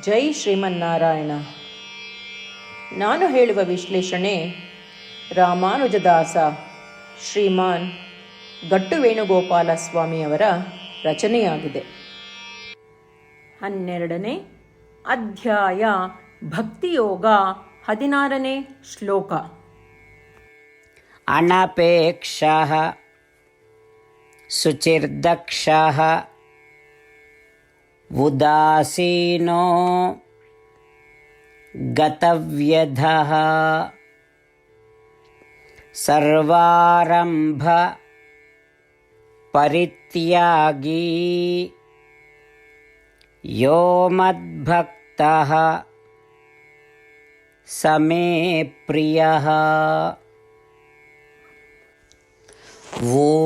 ಜೈ ಶ್ರೀಮನ್ನಾರಾಯಣ. ನಾನು ಹೇಳುವ ವಿಶ್ಲೇಷಣೆ ರಾಮಾನುಜದಾಸ ಶ್ರೀಮಾನ್ ಗಟ್ಟು ವೇಣುಗೋಪಾಲ ಸ್ವಾಮಿಯವರ ರಚನೆಯಾಗಿದೆ. ಹನ್ನೆರಡನೇ ಅಧ್ಯಾಯ ಭಕ್ತಿಯೋಗ ಹದಿನಾರನೇ ಶ್ಲೋಕ. ಅನಪೇಕ್ಷ ಶುಚಿರ್ದಕ್ಷ उदासीनो गतव्यधः सर्वारम्भ परित्यागी यो मद्भक्तः स मे प्रियः। ॐ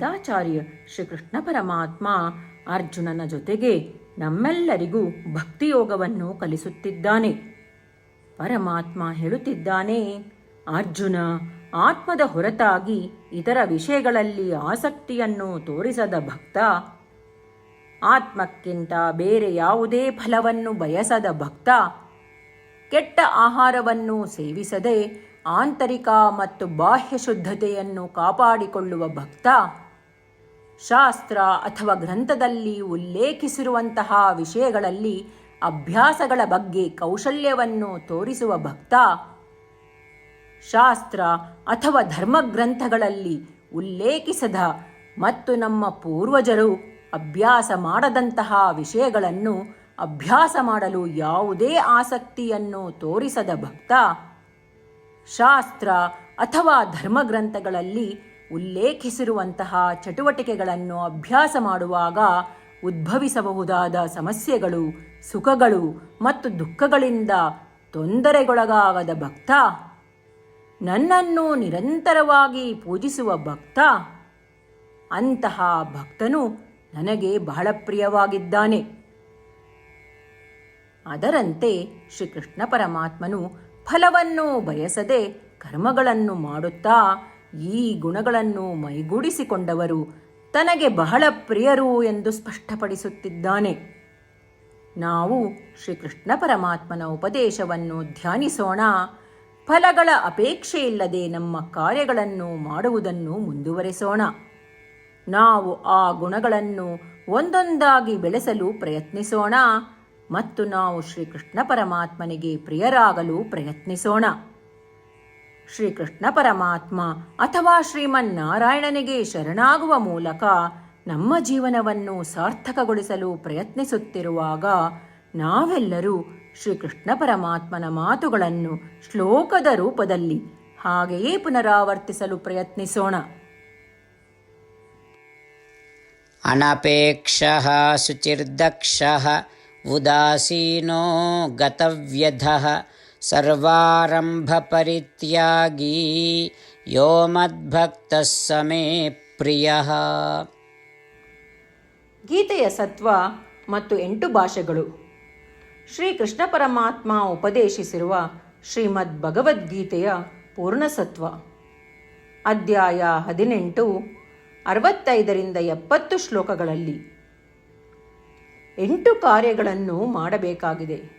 ಗೀತಾಚಾರ್ಯ ಶ್ರೀಕೃಷ್ಣ ಪರಮಾತ್ಮ ಅರ್ಜುನನ ಜೊತೆಗೆ ನಮ್ಮೆಲ್ಲರಿಗೂ ಭಕ್ತಿಯೋಗವನ್ನು ಕಲಿಸುತ್ತಿದ್ದಾನೆ. ಪರಮಾತ್ಮ ಹೇಳುತ್ತಿದ್ದಾನೆ, ಅರ್ಜುನ, ಆತ್ಮದ ಹೊರತಾಗಿ ಇತರ ವಿಷಯಗಳಲ್ಲಿ ಆಸಕ್ತಿಯನ್ನು ತೋರಿಸದ ಭಕ್ತ. ಆತ್ಮಕ್ಕಿಂತ ಬೇರೆ ಯಾವುದೇ ಫಲವನ್ನು ಬಯಸದ ಭಕ್ತ. ಕೆಟ್ಟ ಆಹಾರವನ್ನು ಸೇವಿಸದೆ ಆಂತರಿಕ ಮತ್ತು ಬಾಹ್ಯ ಶುದ್ಧತೆಯನ್ನು ಕಾಪಾಡಿಕೊಳ್ಳುವ ಭಕ್ತ. ಶಾಸ್ತ್ರ ಅಥವಾ ಗ್ರಂಥದಲ್ಲಿ ಉಲ್ಲೇಖಿಸಿರುವಂತಹ ವಿಷಯಗಳಲ್ಲಿ ಅಭ್ಯಾಸಗಳ ಬಗ್ಗೆ ಕೌಶಲ್ಯವನ್ನು ತೋರಿಸುವ ಭಕ್ತ ಶಾಸ್ತ್ರ ಅಥವಾ ಧರ್ಮಗ್ರಂಥಗಳಲ್ಲಿ ಉಲ್ಲೇಖಿಸದ ಮತ್ತು ನಮ್ಮ ಪೂರ್ವಜರು ಅಭ್ಯಾಸ ಮಾಡದಂತಹ ವಿಷಯಗಳನ್ನು ಅಭ್ಯಾಸ ಮಾಡಲು ಯಾವುದೇ ಆಸಕ್ತಿಯನ್ನು ತೋರಿಸದ ಭಕ್ತ ಶಾಸ್ತ್ರ ಅಥವಾ ಧರ್ಮಗ್ರಂಥಗಳಲ್ಲಿ ಉಲ್ಲೇಖಿಸಿರುವಂತಹ ಚಟುವಟಿಕೆಗಳನ್ನು ಅಭ್ಯಾಸ ಮಾಡುವಾಗ ಉದ್ಭವಿಸಬಹುದಾದ ಸಮಸ್ಯೆಗಳು, ಸುಖಗಳು ಮತ್ತು ದುಃಖಗಳಿಂದ ತೊಂದರೆಗೊಳಗಾಗದ ಭಕ್ತ. ನನ್ನನ್ನು ನಿರಂತರವಾಗಿ ಪೂಜಿಸುವ ಭಕ್ತ. ಅಂತಹ ಭಕ್ತನು ನನಗೆ ಬಹಳ ಪ್ರಿಯವಾಗಿದ್ದಾನೆ. ಅದರಂತೆ ಶ್ರೀಕೃಷ್ಣ ಪರಮಾತ್ಮನು ಫಲವನ್ನು ಬಯಸದೆ ಕರ್ಮಗಳನ್ನು ಮಾಡುತ್ತಾ ಈ ಗುಣಗಳನ್ನು ಮೈಗೂಡಿಸಿಕೊಂಡವರು ತನಗೆ ಬಹಳ ಪ್ರಿಯರು ಎಂದು ಸ್ಪಷ್ಟಪಡಿಸುತ್ತಿದ್ದಾನೆ. ನಾವು ಶ್ರೀಕೃಷ್ಣ ಪರಮಾತ್ಮನ ಉಪದೇಶವನ್ನು ಧ್ಯಾನಿಸೋಣ. ಫಲಗಳ ಅಪೇಕ್ಷೆಯಿಲ್ಲದೆ ನಮ್ಮ ಕಾರ್ಯಗಳನ್ನು ಮಾಡುವುದನ್ನು ಮುಂದುವರೆಸೋಣ. ನಾವು ಆ ಗುಣಗಳನ್ನು ಒಂದೊಂದಾಗಿ ಬೆಳೆಸಲು ಪ್ರಯತ್ನಿಸೋಣ ಮತ್ತು ನಾವು ಶ್ರೀಕೃಷ್ಣ ಪರಮಾತ್ಮನಿಗೆ ಪ್ರಿಯರಾಗಲು ಪ್ರಯತ್ನಿಸೋಣ. ಶ್ರೀಕೃಷ್ಣ ಪರಮಾತ್ಮ ಅಥವಾ ಶ್ರೀಮನ್ನಾರಾಯಣನಿಗೆ ಶರಣಾಗುವ ಮೂಲಕ ನಮ್ಮ ಜೀವನವನ್ನು ಸಾರ್ಥಕಗೊಳಿಸಲು ಪ್ರಯತ್ನಿಸುತ್ತಿರುವಾಗ ನಾವೆಲ್ಲರೂ ಶ್ರೀಕೃಷ್ಣ ಪರಮಾತ್ಮನ ಮಾತುಗಳನ್ನು ಶ್ಲೋಕದ ರೂಪದಲ್ಲಿ ಹಾಗೆಯೇ ಪುನರಾವರ್ತಿಸಲು ಪ್ರಯತ್ನಿಸೋಣ. ಅನಪೇಕ್ಷ ಶುಚಿರ್ದಕ್ಷ ಉದಾಸೀನೋ ಗತವ್ಯಧ सर्वारम्भपरित्यागी यो मद्भक्तः स मे ಪ್ರಿಯಃ ಗೀತೆಯ ಸತ್ವ ಮತ್ತು ಎಂಟು ಭಾಷೆಗಳು ಶ್ರೀಕೃಷ್ಣ ಪರಮಾತ್ಮ ಉಪದೇಶಿಸಿರುವ ಶ್ರೀಮದ್ ಭಗವದ್ಗೀತೆಯ ಪೂರ್ಣಸತ್ವ ಅಧ್ಯಾಯ ಹದಿನೆಂಟು ಅರವತ್ತೈದರಿಂದ ಎಪ್ಪತ್ತು ಶ್ಲೋಕಗಳಲ್ಲಿ ಎಂಟು ಕಾರ್ಯಗಳನ್ನು ಮಾಡಬೇಕಾಗಿದೆ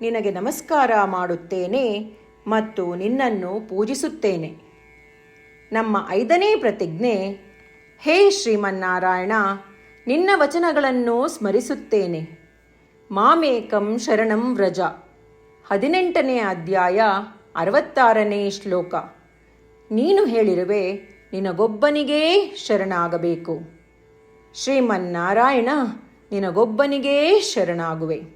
ನಿನಗೆ ನಮಸ್ಕಾರ ಮಾಡುತ್ತೇನೆ ಮತ್ತು ನಿನ್ನನ್ನು ಪೂಜಿಸುತ್ತೇನೆ. ನಮ್ಮ ಐದನೇ ಪ್ರತಿಜ್ಞೆ, ಹೇ ಶ್ರೀಮನ್ನಾರಾಯಣ, ನಿನ್ನ ವಚನಗಳನ್ನು ಸ್ಮರಿಸುತ್ತೇನೆ. ಮಾಮೇಕಂ ಶರಣಂ ವ್ರಜ. ಹದಿನೆಂಟನೇ ಅಧ್ಯಾಯ, ಅರವತ್ತಾರನೇ ಶ್ಲೋಕ. ನೀನು ಹೇಳಿರುವೆ, ನಿನಗೊಬ್ಬನಿಗೇ ಶರಣಾಗಬೇಕು. ಶ್ರೀಮನ್ನಾರಾಯಣ, ನಿನಗೊಬ್ಬನಿಗೇ ಶರಣಾಗುವೆ.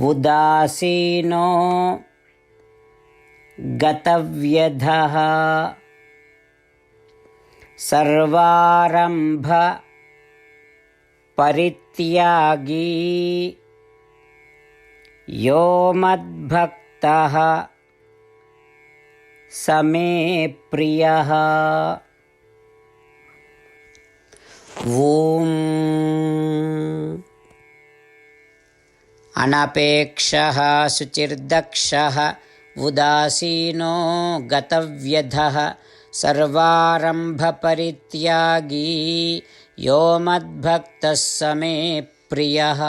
उदासीनो गतव्यधः सर्वारम्भ परित्यागी यो मद्भक्तः स मे प्रियः। ॐ अनपेक्षः शुचिर्दक्षः उदासीनो गतव्यधः सर्वारम्भपरित्यागी यो मद्भक्तः स मे प्रियः